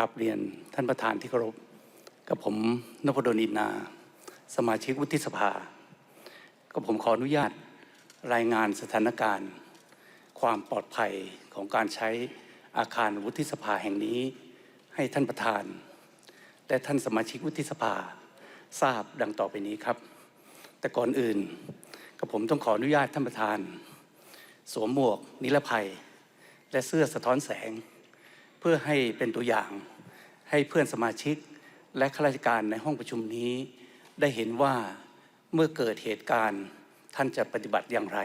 กราบเรียนท่านประธานที่เคารพ กับผมนพดลอินนา สมาชิกวุฒิสภา ก็ผมขออนุญาตรายงานสถานการณ์ ความปลอดภัยของการใช้อาคารวุฒิสภาแห่งนี้ ให้ท่านประธาน และท่านสมาชิกวุฒิสภาทราบดังต่อไปนี้ครับ แต่ก่อนอื่นกับผมต้องขออนุญาตท่านประธาน สวมหมวกนิรภัย และเสื้อสะท้อนแสง เพื่อให้เป็นตัวอย่าง ให้เพื่อนสมาชิกและข้าราชการในห้องประชุมนี้ ได้เห็นว่าเมื่อเกิดเหตุการณ์ท่านจะปฏิบัติอย่างไร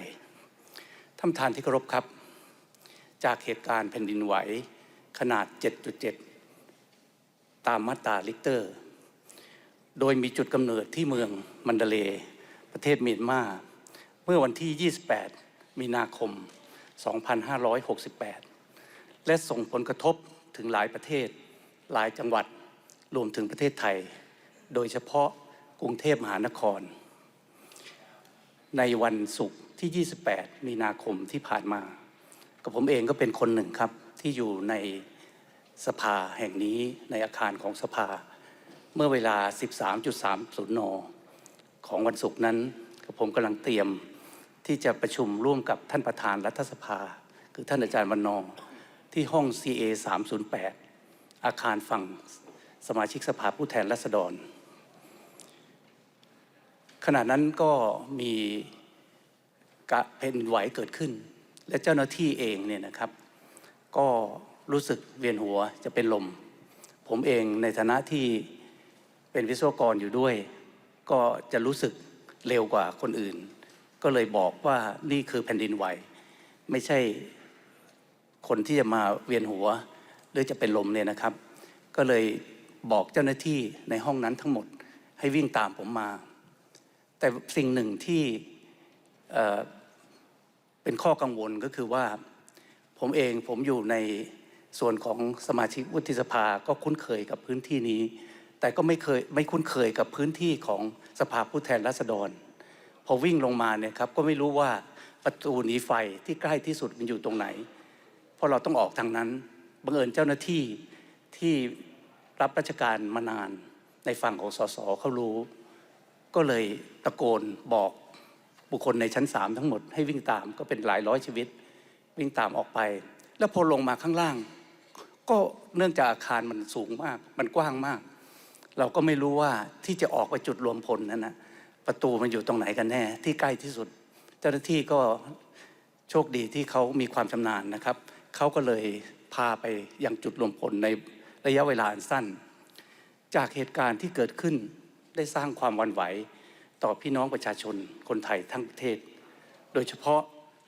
ท่านประธานที่เคารพครับ จากเหตุการณ์แผ่นดินไหวขนาด 7.7 ตามมาตราลิกเตอร์ โดยมีจุดกำเนิดที่เมืองมันเดเล ประเทศเมียนมา เมื่อวันที่ 28 มีนาคม 2568 และส่งผลกระทบถึงหลายประเทศ หลายจังหวัดรวมถึงประเทศไทย โดยเฉพาะกรุงเทพมหานคร ในวันศุกร์ที่ 28 มีนาคมที่ผ่านมา กับผมเองก็เป็นคนหนึ่งครับที่อยู่ในสภาแห่งนี้ในอาคารของสภา เมื่อเวลา 13.30 น ของวันศุกร์นั้นกับผมกำลังเตรียมที่จะประชุมร่วมกับท่านประธานรัฐสภา คือท่านอาจารย์วันนอร์ ที่ห้อง CA 308 อาคารฝั่งสมาชิกสภาผู้แทนราษฎร ขณะนั้นก็มีกะแผ่นดินไหวเกิดขึ้น และเจ้าหน้าที่เองเนี่ยนะครับ ก็รู้สึกเวียนหัวจะเป็นลม ผมเองในฐานะที่เป็นวิศวกรอยู่ด้วย ก็จะรู้สึกเร็วกว่าคนอื่น ก็เลยบอกว่านี่คือแผ่นดินไหว ไม่ใช่ คนที่จะมาเวียนหัว หรือจะเป็นลมเนี่ยนะครับ ก็เลยบอกเจ้าหน้าที่ในห้องนั้นทั้งหมด ให้วิ่งตามผมมา แต่สิ่งหนึ่งที่เเป็นข้อกังวลก็คือว่า ผมเองผมอยู่ในส่วนของสมาชิกวุฒิสภาก็คุ้นเคยกับพื้นที่นี้ แต่ก็ไม่เคยไม่คุ้นเคยกับพื้นที่ของสภาผู้แทนราษฎร พอวิ่งลงมาเนี่ยครับก็ไม่รู้ว่าประตูหนีไฟที่ใกล้ที่สุดมันอยู่ตรงไหน ราะเราต้องออกทางนั้นบังเอิญเจ้าหน้าที่ที่รับราชการมานานในฝั่งของสสเขารู้ ก็เลยตะโกนบอกบุคคลในชั้นสามทั้งหมดให้วิ่งตามก็เป็นหลายร้อยชีวิต วิ่งตามออกไป แล้วพอลงมาข้างล่าง ก็เนื่องจากอาคารมันสูงมาก มันกว้างมาก เราก็ไม่รู้ว่าที่จะออกไปจุดรวมพลนั้นนะประตูมันอยู่ตรงไหนกันแน่ที่ใกล้ที่สุด เจ้าหน้าที่ก็โชคดีที่เขามีความชำนาญนะครับ เขาก็เลยพาไปยังจุดรวมพลในระยะเวลาอันสั้น จากเหตุการณ์ที่เกิดขึ้นได้สร้างความวันไหว ต่อพี่น้องประชาชนคนไทยทั้งประเทศ โดยเฉพาะ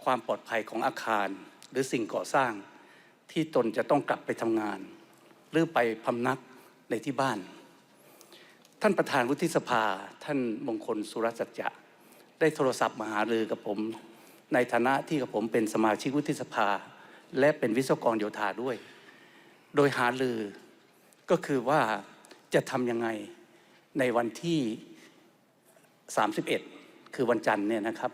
ความปลอดภัยของอาคาร หรือสิ่งก่อสร้าง ที่ตนจะต้องกลับไปทำงาน หรือไปพำนักในที่บ้าน ท่านประธานวุฒิสภาท่านมงคลสุรสัจจะได้โทรศัพท์มาหารือกับผม ในฐานะที่กับผมเป็นสมาชิกวุฒิสภา และเป็นวิศวกรโยธาด้วย โดยหารือก็คือว่าจะทำยังไงในวันที่ 31 คือวันจันทร์เนี่ยนะครับ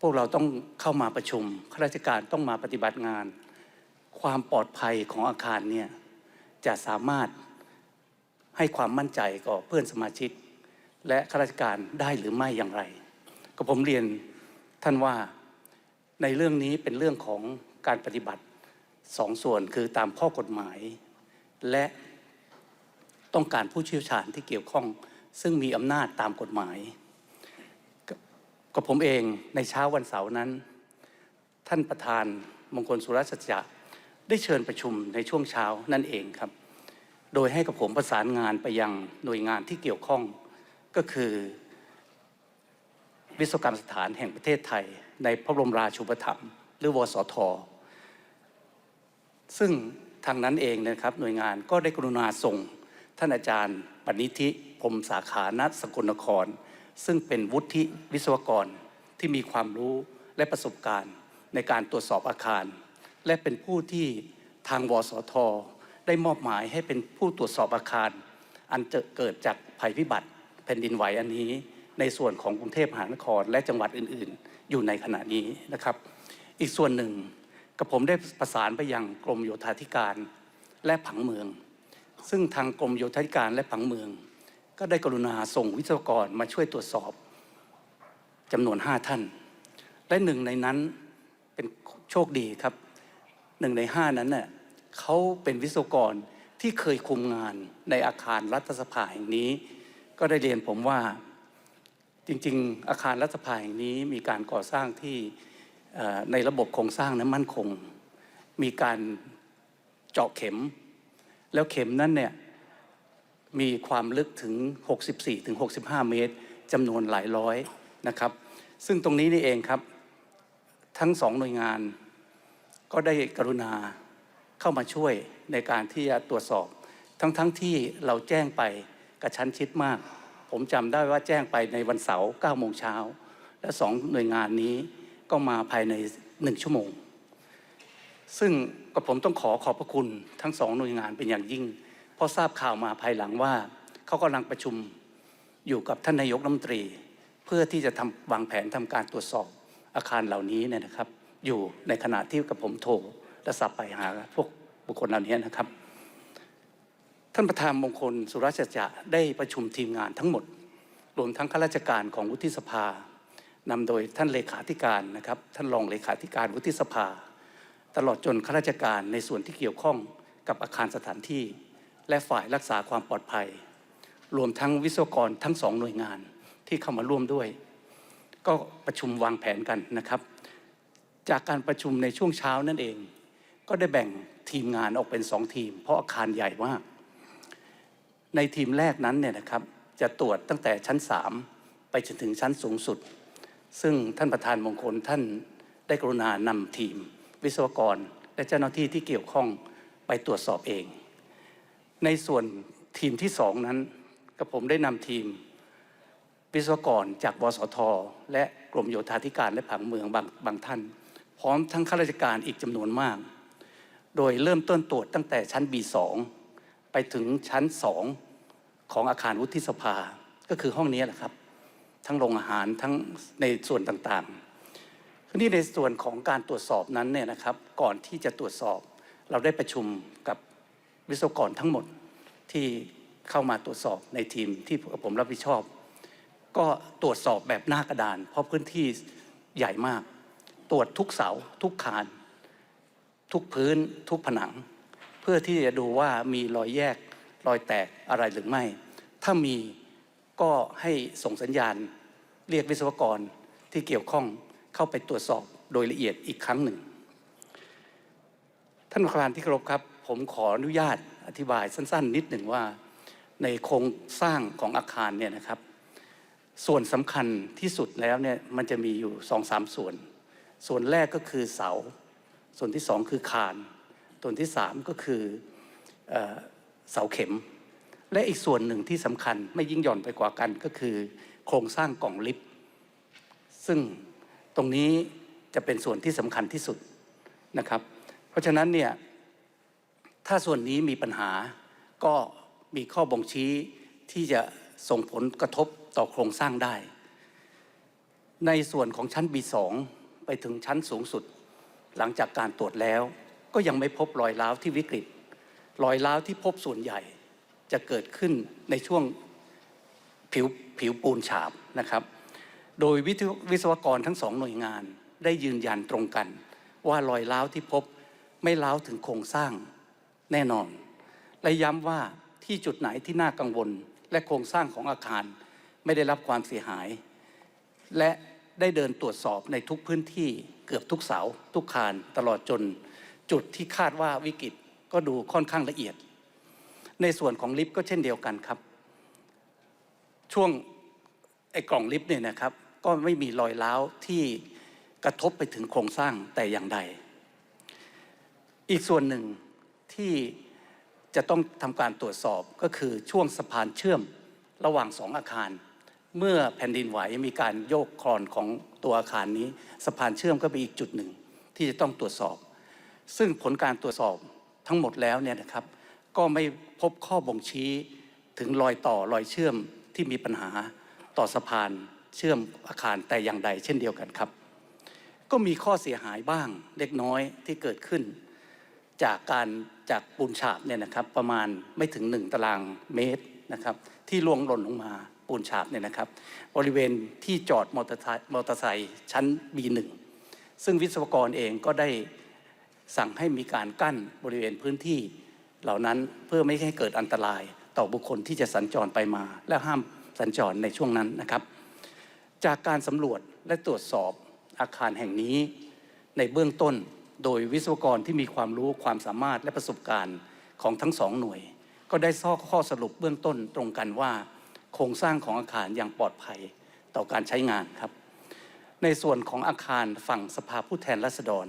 พวกเราต้องเข้ามาประชุมข้าราชการต้องมาปฏิบัติงาน ความปลอดภัยของอาคารเนี่ยจะสามารถให้ความมั่นใจกับเพื่อนสมาชิก และข้าราชการได้หรือไม่อย่างไร ก็ผมเรียนท่านว่าในเรื่องนี้เป็นเรื่องของ การปฏิบัติสองส่วนคือตามข้อกฎหมาย และต้องการผู้เชี่ยวชาญที่เกี่ยวข้อง ซึ่งมีอำนาจตามกฎหมาย กับผมเองในเช้าวันเสาร์นั้น ท่านประธานมงคลสุรสัจจะได้เชิญประชุมในช่วงเช้านั่นเองครับ โดยให้กับผมประสานงานไปยังหน่วยงานที่เกี่ยวข้องก็คือ วิศวกรรมสถานแห่งประเทศไทย ในพระบรมราชูปถัมภ์ หรือวสท ซึ่งทางนั้นเองนะครับหน่วยงานก็ได้กรุณาส่ง ท่านอาจารย์ปณิธิพรมสาขานัสกลนคร ซึ่งเป็นวุฒิวิศวกรที่มีความรู้และประสบการณ์ในการตรวจสอบอาคาร และเป็นผู้ที่ทางวสท ได้มอบหมายให้เป็นผู้ตรวจสอบอาคาร อันจะเกิดจากภัยพิบัติแผ่นดินไหวอันนี้ ในส่วนของกรุงเทพมหานครและจังหวัดอื่น ๆ อยู่ในขณะนี้นะครับ อีกส่วนหนึ่งกับผมได้ประสานไปยังกรมโยธาธิการและผังเมือง ซึ่งทางกรมโยธาธิการและผังเมือง ก็ได้กรุณาส่งวิศวกรมาช่วยตรวจสอบจำนวน 5 ท่าน และหนึ่งในนั้นเป็นโชคดีครับหนึ่งในห้านั้นเน่ยเขาเป็นวิศวกรที่เคยคุมงานในอาคารรัฐสภาแห่งนี้ ก็ได้เรียนผมว่าจริง ๆ อาคารรัฐสภาแห่งนี้มีการก่อสร้างที่ ในระบบโครงสร้างนั้นมั่นคง มีการเจาะเข็ม แล้วเข็มนั้นเนี่ยมีความลึกถึง 64ถึง65 เมตรจำนวนหลายร้อยนะครับ ซึ่งตรงนี้นี่เองครับ ทั้งสองหน่วยงานก็ได้กรุณาเข้ามาช่วยในการที่จะตรวจสอบ ทั้งๆทที่เราแจ้งไปกระชั้นชิดมาก ผมจำได้ว่าแจ้งไปในวันเสาร์9โมงเช้า และสองหน่วยงานนี้ ก็มาภายในหนึ่งชั่วโมง ซึ่งกับผมต้องขอขอบพระคุณทั้งสองหน่วยงานเป็นอย่างยิ่ง เพราะทราบข่าวมาภายหลังว่า เขากำลังประชุมอยู่กับท่านนายกรัฐมนตรี เพื่อที่จะทำวางแผนทำการตรวจสอบอาคารเหล่านี้เนี่ยนะครับ อยู่ในขณะที่กับผมโทรและสับไปหาพวกบุคคลเหล่านี้นะครับ ท่านประธานมงคลสุรชจะได้ประชุมทีมงานทั้งหมด รวมทั้งข้าราชการของวุฒิสภา นำโดยท่านเลขาธิการนะครับ ท่านรองเลขาธิการวุฒิสภา ตลอดจนข้าราชการในส่วนที่เกี่ยวข้องกับอาคารสถานที่ และฝ่ายรักษาความปลอดภัย รวมทั้งวิศวกรทั้งสองหน่วยงานที่เข้ามาร่วมด้วย ก็ประชุมวางแผนกันนะครับ จากการประชุมในช่วงเช้านั่นเอง ก็ได้แบ่งทีมงานออกเป็นสองทีม เพราะอาคารใหญ่มาก ในทีมแรกนั้นเนี่ยนะครับจะตรวจตั้งแต่ชั้น 3 ไปจนถึงชั้นสูงสุด ซึ่งท่านประธานมงคลท่านได้กรุณานำทีม วิศวกร และเจ้าหน้าที่ที่เกี่ยวข้องไปตรวจสอบเอง ในส่วนทีมที่สองนั้นกับผมได้นำทีม วิศวกรจากบสท และกรมโยธาธิการและผังเมืองบางบางท่าน พร้อมทั้งข้าราชการอีกจำนวนมาก โดยเริ่มต้นตรวจตั้งแต่ชั้น B2 ไปถึงชั้น 2 ของอาคารวุฒิสภาก็คือห้องนี้แหละครับ ทั้งโรงอาหารทั้งในส่วนต่างๆทีนี้ในส่วนของการตรวจสอบนั้นเนี่ยนะครับ ก่อนที่จะตรวจสอบ เราได้ประชุมกับวิศวกรทั้งหมดที่เข้ามาตรวจสอบในทีมที่ผมรับผิดชอบ ก็ตรวจสอบแบบหน้ากระดาน เพราะพื้นที่ใหญ่มาก ตรวจทุกเสาทุกคาน ทุกพื้นทุกผนัง เพื่อที่จะดูว่ามีรอยแยกรอยแตกอะไรหรือไม่ ถ้ามีก็ให้ส่งสัญญาณ เรียกวิศวกรที่เกี่ยวข้องเข้าไปตรวจสอบโดยละเอียดอีกครั้งหนึ่ง ท่านประธานที่เคารพครับ ผมขออนุญาตอธิบายสั้น ๆ นิดหนึ่งว่า ในโครงสร้างของอาคารเนี่ยนะครับ ส่วนสำคัญที่สุดแล้วเนี่ยมันจะมีอยู่สองสามส่วน ส่วนแรกก็คือเสา ส่วนที่สองคือคาน ส่วนที่สามก็คือเอเสาเข็ม และอีกส่วนหนึ่งที่สำคัญไม่ยิ่งหย่อนไปกว่ากันก็คือ โครงสร้างกล่องลิฟต์ซึ่งตรงนี้จะเป็นส่วนที่สำคัญที่สุดนะครับ เพราะฉะนั้นเนี่ยถ้าส่วนนี้มีปัญหาก็มีข้อบ่งชี้ที่จะส่งผลกระทบต่อโครงสร้างได้ ในส่วนของชั้น B2 ไปถึงชั้นสูงสุด หลังจากการตรวจแล้ว ก็ยังไม่พบรอยร้าวที่วิกฤต รอยร้าวที่พบส่วนใหญ่จะเกิดขึ้นในช่วง ผิวผิวปูนฉาบนะครับ โดยวิทยวิศวกรทั้งสองหน่วยงานได้ยืนยันตรงกัน ว่ารอยร้าวที่พบไม่ร้าวถึงโครงสร้างแน่นอน และย้ำว่าที่จุดไหนที่น่ากังวล และโครงสร้างของอาคารไม่ได้รับความเสียหาย และได้เดินตรวจสอบในทุกพื้นที่เกือบทุกเสาทุกคานตลอดจน จุดที่คาดว่าวิกฤตก็ดูค่อนข้างละเอียด ในส่วนของลิฟต์ก็เช่นเดียวกันครับ ช่วงไอ้กล่องลิฟต์เนี่ยนะครับ ก็ไม่มีรอยร้าวที่กระทบไปถึงโครงสร้างแต่อย่างใด อีกส่วนหนึ่งที่จะต้องทำการตรวจสอบก็คือช่วงสะพานเชื่อมระหว่างสองอาคาร เมื่อแผ่นดินไหวมีการโยกคลอนของตัวอาคารนี้สะพานเชื่อมก็เป็นอีกจุดหนึ่งที่จะต้องตรวจสอบ ซึ่งผลการตรวจสอบทั้งหมดแล้วเนี่ยนะครับ ก็ไม่พบข้อบ่งชี้ถึงรอยต่อรอยเชื่อม ที่มีปัญหาต่อสะพานเชื่อมอาคารแต่อย่างใดเช่นเดียวกันครับ ก็มีข้อเสียหายบ้างเล็กน้อยที่เกิดขึ้น จากการจากปูนฉาบเนี่ยนะครับประมาณไม่ถึง 1 ตารางเมตรนะครับที่ล่วงหล่นลงมาปูนฉาบเนี่ยนะครับ บริเวณที่จอดมอเตอร์ไซค์มอเตอร์ไซค์ชั้น B1 ซึ่งวิศวกรเองก็ได้สั่งให้มีการกั้นบริเวณพื้นที่เหล่านั้นเพื่อไม่ให้เกิดอันตราย ต่อบุคคลที่จะสัญจรไปมา และห้ามสัญจรในช่วงนั้นนะครับ จากการสำรวจและตรวจสอบอาคารแห่งนี้ ในเบื้องต้นโดยวิศวกรที่มีความรู้ความสามารถและประสบการณ์ของทั้งสองหน่วย ก็ได้ข้อข้อสรุปเบื้องต้นตรงกันว่า โครงสร้างของอาคารยังปลอดภัยต่อการใช้งานครับ ในส่วนของอาคารฝั่งสภาผู้แทนราษฎร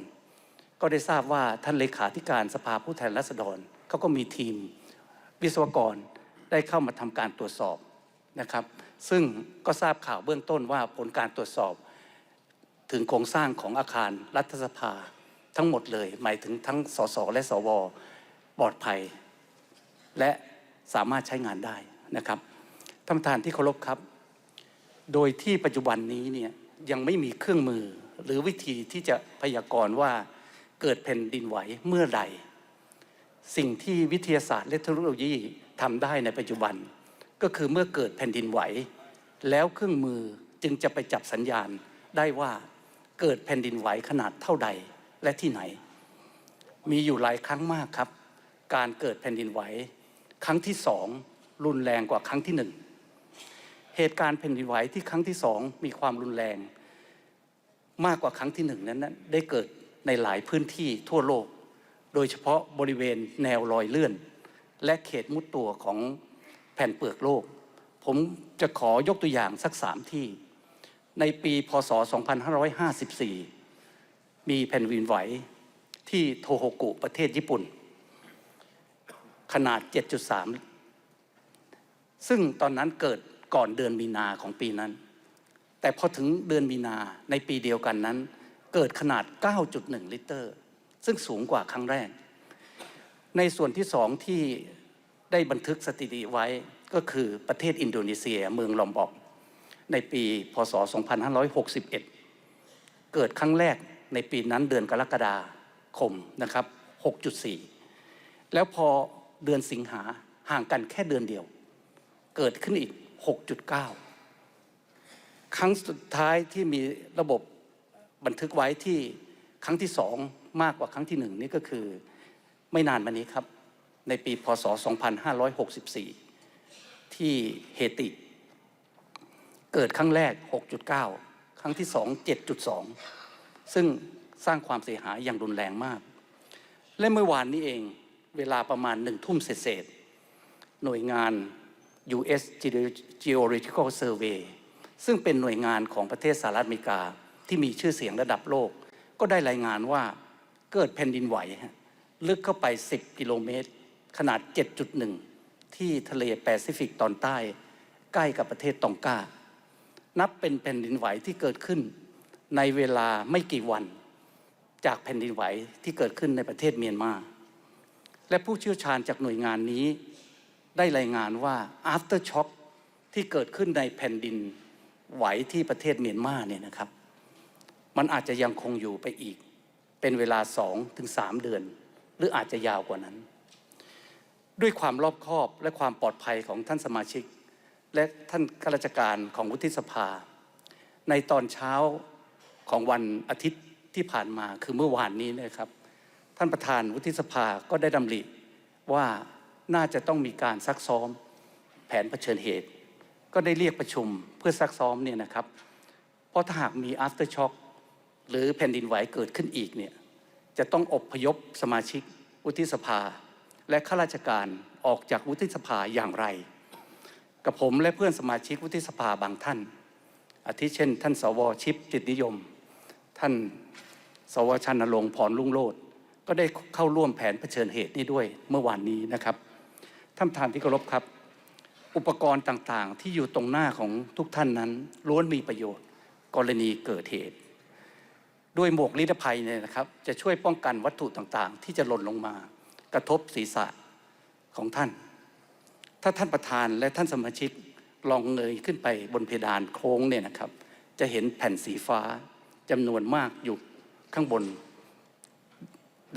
ก็ได้ทราบว่าท่านเลขาธิการสภาผู้แทนราษฎรเขาก็มีทีมวิศวกร ได้เข้ามาทำการตรวจสอบนะครับ ซึ่งก็ทราบข่าวเบื้องต้นว่าผลการตรวจสอบ ถึงโครงสร้างของอาคารรัฐสภาทั้งหมดเลย หมายถึงทั้งสสและสวปลอดภัย และสามารถใช้งานได้นะครับท่านประธานที่เคารพครับ โดยที่ปัจจุบันนี้เนี่ยยังไม่มีเครื่องมือหรือวิธีที่จะพยากรณ์ว่าเกิดแผ่นดินไหวเมื่อใด สิ่งที่วิทยาศาสตร์และเทคโนโลยี ทำได้ในปัจจุบัน ก็คือเมื่อเกิดแผ่นดินไหว แล้วเครื่องมือจึงจะไปจับสัญญาณได้ว่าเกิดแผ่นดินไหวขนาดเท่าใดและที่ไหน มีอยู่หลายครั้งมากครับ การเกิดแผ่นดินไหว ครั้งที่สองรุนแรงกว่าครั้งที่หนึ่งเหตุการณ์แผ่นดินไหวที่ครั้งที่สองมีความรุนแรง มากกว่าครั้งที่หนึ่งนั้นได้เกิดในหลายพื้นที่ทั่วโลก โดยเฉพาะบริเวณแนวรอยเลื่อน และเขตมุดตัวของแผ่นเปลือกโลก ผมจะขอยกตัวอย่างสักสามที่ ในปีพศ 2554 มีแผ่นดินไหวที่โทโฮกุประเทศญี่ปุ่น ขนาด 7.3 ซึ่งตอนนั้นเกิดก่อนเดือนมีนาของปีนั้น แต่พอถึงเดือนมีนาในปีเดียวกันนั้น เกิดขนาด 9.1 ลิตร ซึ่งสูงกว่าครั้งแรก ในส่วนที่สองที่ได้บันทึกสถิติไว้ก็คือประเทศอินโดนีเซียเมืองลอมบอก ในปีพศ 2561 เกิดครั้งแรกในปีนั้นเดือนกรกฎาคมนะครับ 6.4 แล้วพอเดือนสิงหาห่างกันแค่เดือนเดียว เกิดขึ้นอีก 6.9 ครั้งสุดท้ายที่มีระบบบันทึกไว้ที่ครั้งที่สองมากกว่าครั้งที่หนึ่งนี่ก็คือ ไม่นานมานี้ครับ ในปีพศ 2564 ที่เฮติ เกิดครั้งแรก 6.9 ครั้งที่สอง7.2 ซึ่งสร้างความเสียหายอย่างรุนแรงมาก และเมื่อวานนี้เองเวลาประมาณหนึ่งทุ่มเศษหน่วยงาน U.S. Geological Survey ซึ่งเป็นหน่วยงานของประเทศสหรัฐอเมริกาที่มีชื่อเสียงระดับโลก ก็ได้รายงานว่าเกิดแผ่นดินไหวฮะ ลึกเข้าไป 10 กิโลเมตร ขนาด 7.1 ที่ทะเลแปซิฟิกตอนใต้ ใกล้กับประเทศตองกา นับเป็นแผ่นดินไหวที่เกิดขึ้น ในเวลาไม่กี่วัน จากแผ่นดินไหวที่เกิดขึ้นในประเทศเมียนมา และผู้เชี่ยวชาญจากหน่วยงานนี้ ได้รายงานว่า after shock ที่เกิดขึ้นในแผ่นดินไหวที่ประเทศเมียนมาเนี่ยนะครับ มันอาจจะยังคงอยู่ไปอีก เป็นเวลาสองถึงเดือน หรืออาจจะยาวกว่านั้น ด้วยความรอบคอบและความปลอดภัยของท่านสมาชิก และท่านข้าราชการของวุฒิสภา ในตอนเช้าของวันอาทิตย์ที่ผ่านมาคือเมื่อวานนี้นะครับ ท่านประธานวุฒิสภาก็ได้ดำริว่าน่าจะต้องมีการซักซ้อมแผนเผชิญเหตุ ก็ได้เรียกประชุมเพื่อซักซ้อมเนี่ยนะครับ เพราะถ้าหากมี after shock หรือแผ่นดินไหวเกิดขึ้นอีกเนี่ย จะต้องอบพยพสมาชิกวุฒิสภา และข้าราชการออกจากวุฒิสภาอย่างไร กับผมและเพื่อนสมาชิกวุฒิสภาบางท่าน อาทิเช่น ท่านสวชิปจิตนิยม ท่านสวชันรงพรลุ่งโลดก็ได้เข้าร่วมแผนเผชิญเหตุนี้ด้วยเมื่อวานนี้นะครับท่านประธานที่เคารพครับ อุปกรณ์ต่างๆ ที่อยู่ตรงหน้าของทุกท่านนั้นล้วนมีประโยชน์ กรณีเกิดเหตุ ด้วยหมวกนิรภัยเนี่ยนะครับ จะช่วยป้องกันวัตถุต่างๆ ที่จะหล่นลงมา กระทบศีรษะของท่าน ถ้าท่านประธานและท่านสมาชิกลองเงยขึ้นไปบนเพดานโค้งเนี่ยนะครับ จะเห็นแผ่นสีฟ้าจำนวนมากอยู่ข้างบน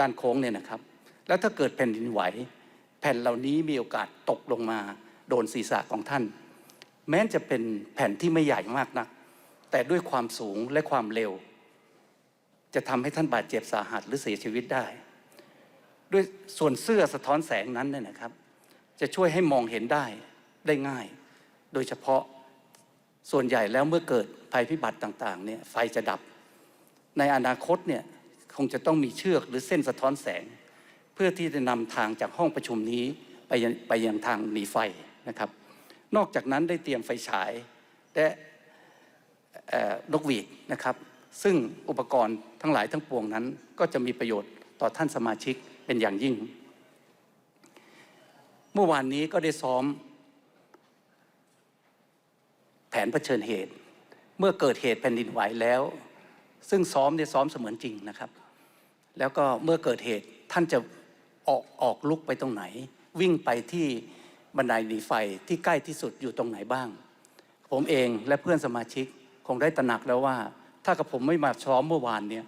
ด้านโค้งเนี่ยนะครับ แล้วถ้าเกิดแผ่นดินไหว แผ่นเหล่านี้มีโอกาสตกลงมาโดนศีรษะของท่าน แม้จะเป็นแผ่นที่ไม่ใหญ่มากนัก แต่ด้วยความสูงและความเร็ว จะทำให้ท่านบาดเจ็บสาหัสหรือเสียชีวิตได้ ด้วยส่วนเสื้อสะท้อนแสงนั้นเนี่ยนะครับ จะช่วยให้มองเห็นได้ได้ง่าย โดยเฉพาะส่วนใหญ่แล้วเมื่อเกิดภัยพิบัติต่างๆเนี่ยไฟจะดับ ในอนาคตเนี่ยคงจะต้องมีเชือกหรือเส้นสะท้อนแสง เพื่อที่จะนำทางจากห้องประชุมนี้ไปยังไปยังทางหนีไฟนะครับ นอกจากนั้นได้เตรียมไฟฉายและเอ่อนกหวีดนะครับ ซึ่งอุปกรณ์ทั้งหลายทั้งปวงนั้น ก็จะมีประโยชน์ต่อท่านสมาชิกเป็นอย่างยิ่ง เมื่อวานนี้ก็ได้ซ้อม แผนเผชิญเหตุ เมื่อเกิดเหตุแผ่นดินไหวแล้ว ซึ่งซ้อมเนี่ยซ้อมเสมือนจริงนะครับ แล้วก็เมื่อเกิดเหตุท่านจะออกออกลุกไปตรงไหน วิ่งไปที่บันไดหนีไฟที่ใกล้ที่สุดอยู่ตรงไหนบ้าง ผมเองและเพื่อนสมาชิกคงได้ตระหนักแล้วว่า ถ้ากับผมไม่มาซ้อมเมื่อวานเนี่ย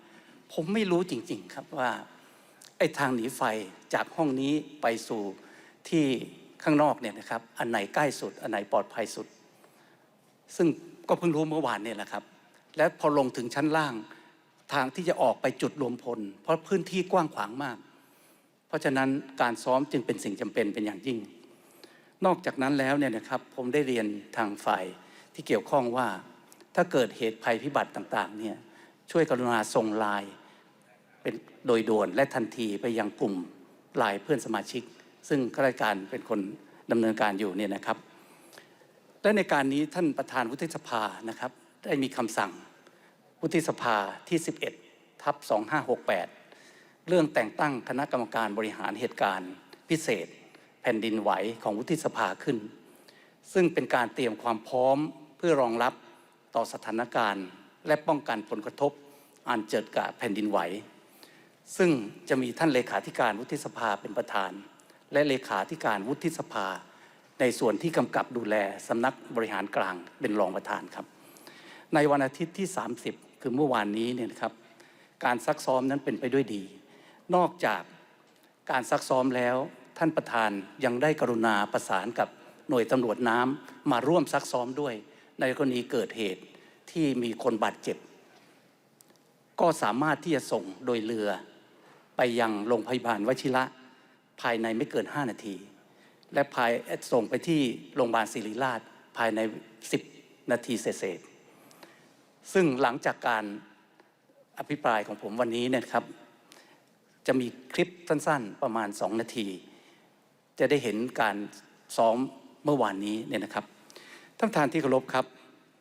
ผมไม่รู้จริงๆครับว่าไอ้ทางหนีไฟจากห้องนี้ไปสู่ที่ข้างนอกเนี่ยนะครับ อันไหนใกล้สุด อันไหนปลอดภัยสุด ซึ่งก็เพิ่งรู้เมื่อวานเนี่ยแหละครับ และพอลงถึงชั้นล่างทางที่จะออกไปจุดรวมพล เพราะพื้นที่กว้างขวางมาก เพราะฉะนั้นการซ้อมจึงเป็นสิ่งจำเป็นเป็นอย่างยิ่ง นอกจากนั้นแล้วเนี่ยนะครับผมได้เรียนทางฝ่ายที่เกี่ยวข้องว่า ถ้าเกิดเหตุภัยพิบัติต่างๆเนี่ยช่วยกรุณาส่งไลน์เป็นโดยด่วนและทันทีไปยังกลุ่มไลน์เพื่อนสมาชิก ซึ่งข้าราชการเป็นคนดำเนินการอยู่เนี่ยนะครับ และในการนี้ท่านประธานวุฒิสภานะครับ ได้มีคำสั่งวุฒิสภาที่ 11ทับ2568 เรื่องแต่งตั้งคณะกรรมการบริหารเหตุการณ์ พิเศษ แผ่นดินไหวของวุฒิสภาขึ้น ซึ่งเป็นการเตรียมความพร้อมเพื่อรองรับ ต่อสถานการณ์ และป้องกันผลกระทบอันเกิดกับแผ่นดินไหว ซึ่งจะมีท่านเลขาธิการวุฒิสภาเป็นประธาน และเลขาธิการวุฒิสภา ในส่วนที่กำกับดูแลสำนักบริหารกลางเป็นรองประธานครับ ในวันอาทิตย์ที่ 30 คือเมื่อวานนี้เนี่ยนะครับ การซักซ้อมนั้นเป็นไปด้วยดี นอกจากการซักซ้อมแล้วท่านประธานยังได้กรุณาประสานกับหน่วยตำรวจน้ำมาร่วมซักซ้อมด้วย ในกรณีเกิดเหตุที่มีคนบาดเจ็บ ก็สามารถที่จะส่งโดยเรือ ไปยังโรงพยาบาลวชิระ ภายในไม่เกิน 5 นาที และภายส่งไปที่โรงพยาบาลศิริราชภายใน 10 นาทีเศษซึ่งหลังจากการอภิปรายของผมวันนี้เนยครับ จะมีคลิปสั้นๆ ประมาณ 2 นาที จะได้เห็นการซ้อมเมื่อวานนี้เนี่ยนะครับ ท่านประธานที่เคารพครับ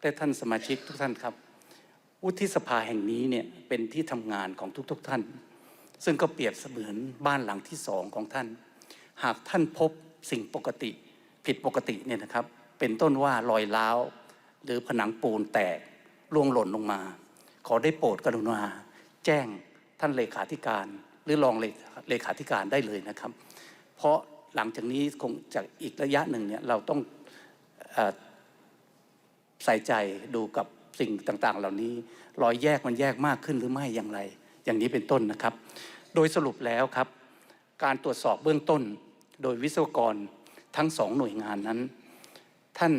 และท่านสมาชิกทุกท่านครับวุฒิสภาแห่งนี้เนี่ยเป็นที่ทำงานของทุกๆทท่าน ซึ่งก็เปรียบเสมือนบ้านหลังที่สองของท่าน หากท่านพบสิ่งปกติ ผิดปกติเนี่ยนะครับ เป็นต้นว่ารอยร้าว หรือผนังปูนแตกร่วงหล่นลงมา ขอได้โปรดกรุณาแจ้งท่านเลขาธิการ หรือรองเลขาธิการได้เลยนะครับ เพราะหลังจากนี้คงจากอีกระยะหนึ่งเนี่ยเราต้องอ ใส่ใจดูกับสิ่งต่างๆ เหล่านี้รอยแยกมันแยกมากขึ้นหรือไม่อย่างไร อย่างนี้เป็นต้นนะครับ โดยสรุปแล้วครับ การตรวจสอบเบื้องต้น โดยวิศวกรทั้งสองหน่วยงานนั้น ท่าน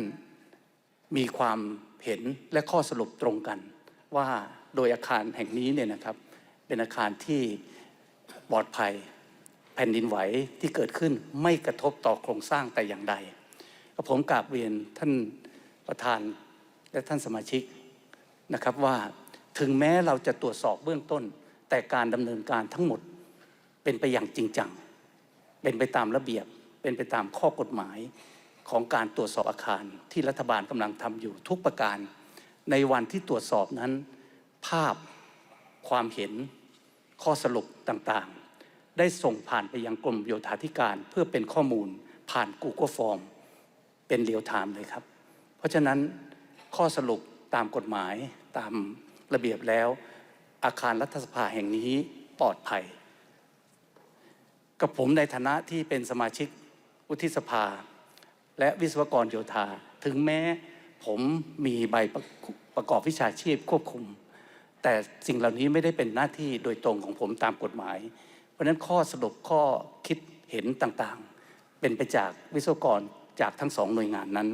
มีความเห็นและข้อสรุปตรงกัน ว่าโดยอาคารแห่งนี้เนี่ยนะครับ เป็นอาคารที่ปลอดภัยแผ่นดินไหวที่เกิดขึ้นไม่กระทบต่อโครงสร้างแต่อย่างใดก็ผมกราบเรียนท่านประธาน และท่านสมาชิกนะครับว่าถึงแม้เราจะตรวจสอบเบื้องต้น แต่การดำเนินการทั้งหมดเป็นไปอย่างจริงจัง เป็นไปตามระเบียบ เป็นไปตามข้อกฎหมายของการตรวจสอบอาคารที่รัฐบาลกำลังทำอยู่ทุกประการ ในวันที่ตรวจสอบนั้น ภาพความเห็นข้อสรุปต่างๆ ได้ส่งผ่านไปยังกรมโยธาธิการเพื่อเป็นข้อมูลผ่าน Google Form เป็นเรียลไทม์เลยครับ เพราะฉะนั้น ข้อสรุปตามกฎหมายตามระเบียบแล้ว อาคารรัฐสภาแห่งนี้ปลอดภัย กับผมในฐานะที่เป็นสมาชิกวุฒิสภา และวิศวกรโยธา ถึงแม้ผมมีใบประประกอบวิชาชีพควบคุม แต่สิ่งเหล่านี้ไม่ได้เป็นหน้าที่โดยตรงของผมตามกฎหมาย เพราะนั้นข้อสรุปข้อคิดเห็นต่างๆ เป็นไปจากวิศวกรจากทั้งสองหน่วยงานนั้น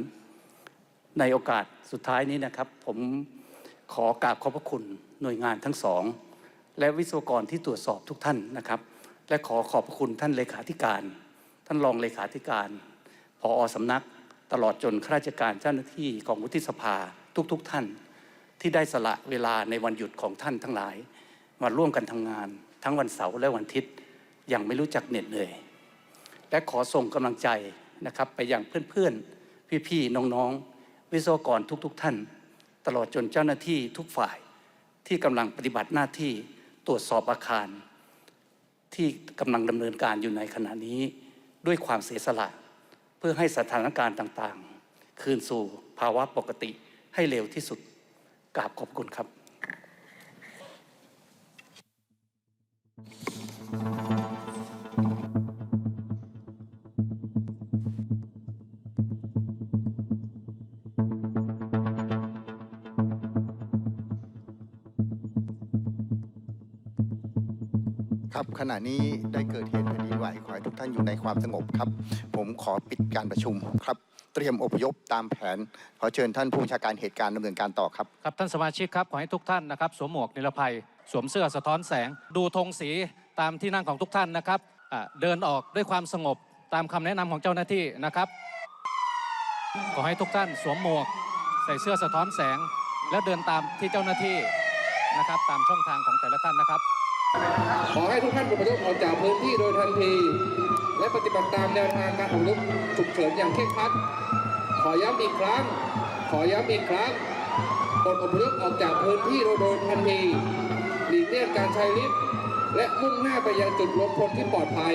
ในโอกาสสุดท้ายนี้นะครับ ผมขอกราบขอบพระคุณหน่วยงานทั้งสอง และวิศวกรที่ตรวจสอบทุกท่านนะครับ และขอขอบพระคุณท่านเลขาธิการ ท่านรองเลขาธิการพอสำนัก ตลอดจนข้าราชการเจ้าหน้าที่ของวุฒิสภาทุกๆทท่าน ที่ได้สละเวลาในวันหยุดของท่านทั้งหลาย มาร่วมกันทำงาน ทั้งวันเสาร์และวันอาทิตย์อย่างไม่รู้จักเหน็ดเหนื่อยและขอส่งกำลังใจนะครับไปยังเพื่อนๆพี่ๆน้องๆ วิศวกรทุกๆท่าน ตลอดจนเจ้าหน้าที่ทุกฝ่ายที่กำลังปฏิบัติหน้าที่ตรวจสอบอาคาร ที่กำลังดำเนินการอยู่ในขณะนี้ด้วยความเสียสละ เพื่อให้สถานการณ์ต่างๆ คืนสู่ภาวะปกติให้เร็วที่สุดกราบขอบคุณครับ ณะนี้ได้เกิดเหตุแผ่นดินไหวขอให้ทุกท่านอยู่ในความสงบครับ ผมขอปิดการประชุมครับ เตรียมอพยพตามแผน ขอเชิญท่านผู้บัญชาการเหตุการณ์ดำเนินการต่อครับ ครับท่านสมาชิกครับขอให้ทุกท่านนะครับสวมหมวกนิรภัย สวมเสื้อสะท้อนแสง ดูธงสีตามที่นั่งของทุกท่านนะครับอ่าเดินออกด้วยความสงบตามคำแนะนำของเจ้าหน้าที่นะครับ ขอให้ทุกท่านสวมหมวก ใส่เสื้อสะท้อนแสง และเดินตามที่เจ้าหน้าที่นะครับตามช่องทางของแต่ละท่านนะครับ ขอให้ทุกท่านอพยพออกจากพื้นที่โดยทันที และปฏิบัติตามแนวทางการอพยพฉุกเฉินอย่างเคร่งครัด ขอย้ำอีกครั้ง ขอย้ำอีกครั้งกดอพยพออกจากพื้นที่โดยโดยทันทีหลีกเลี่ยงการใช้ลิฟต์และมุ่งหน้าไปยังจุดรวมพลที่ปลอดภัย